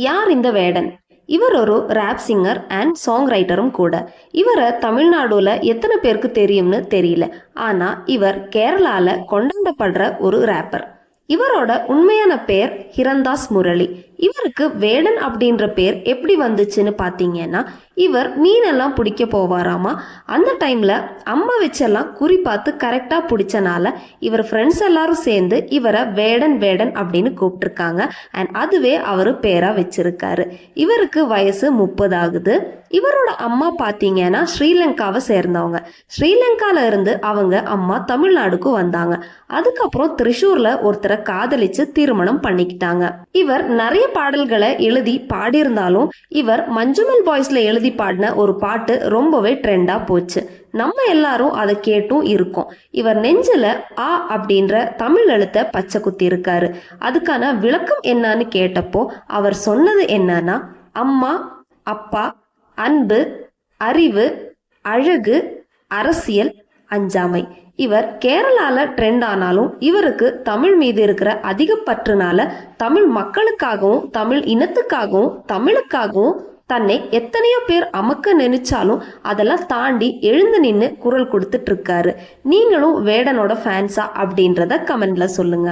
யார் இந்த வேடன்? இவர் ஒரு ரேப் சிங்கர் அண்ட் சாங் ரைட்டரும் கூட. இவரை தமிழ்நாடுல எத்தனை பேருக்கு தெரியும்னு தெரியல. ஆனா இவர் கேரளால கொண்டாடப்படுற ஒரு ரேப்பர் இவரோட உண்மையான பெயர் ஹிரந்தாஸ் முரளி. இவருக்கு வேடன் அப்படின்ற பேர் எப்படி வந்துச்சுன்னு பார்த்தீங்கன்னா இவர் மீனெல்லாம் பிடிக்க போவாராமா? அந்த டைமில் அம்மா வச்செல்லாம் குறி பார்த்து கரெக்டாக பிடிச்சனால இவர் ஃப்ரெண்ட்ஸ் எல்லாரும் சேர்ந்து இவரை வேடன் வேடன் அப்படின்னு கூப்பிட்டுருக்காங்க. அண்ட் அதுவே அவர் பேராக வச்சிருக்காரு. இவருக்கு வயசு முப்பது ஆகுது. இவரோட அம்மா பார்த்தீங்கன்னா ஸ்ரீலங்காவை சேர்ந்தவங்க. ஸ்ரீலங்கால இருந்து அவங்க அம்மா தமிழ்நாடுக்கு வந்தாங்க. அதுக்கப்புறம் திரிஷூர்ல ஒருத்தரை காதலிச்சு திருமணம் பண்ணிக்கிட்டாங்க. இவர் நிறைய பாடல்களை எழுதி பாடியிருந்தாலும் இவர் மஞ்சுமல் பாய்ஸ்ல எழுதி பாடின ஒரு பாட்டு ரொம்பவே ட்ரெண்டா போச்சு. நம்ம எல்லாரும் அதை கேட்டும் இருக்கோம். இவர் நெஞ்சில ஆ அப்படின்ற தமிழ் எழுத்தை பச்சை குத்தி இருக்காரு. அதுக்கான விளக்கம் என்னன்னு கேட்டப்போ அவர் சொன்னது என்னன்னா அம்மா அப்பா அன்பு அறிவு அழகு அரசியல் அஞ்சாமை. இவர் கேரளால ட்ரெண்ட் ஆனாலும் இவருக்கு தமிழ் மீது இருக்கிற அதிக பற்றுனால தமிழ் மக்களுக்காகவும் தமிழ் இனத்துக்காகவும் தமிழுக்காகவும் தன்னை எத்தனையோ பேர் அமக்க நினைச்சாலும் அதெல்லாம் தாண்டி எழுந்து நின்று குரல் கொடுத்துட்டு இருக்காரு. நீங்களும் வேடனோட ஃபேன்ஸா அப்படின்றத கமெண்ட்ல சொல்லுங்க.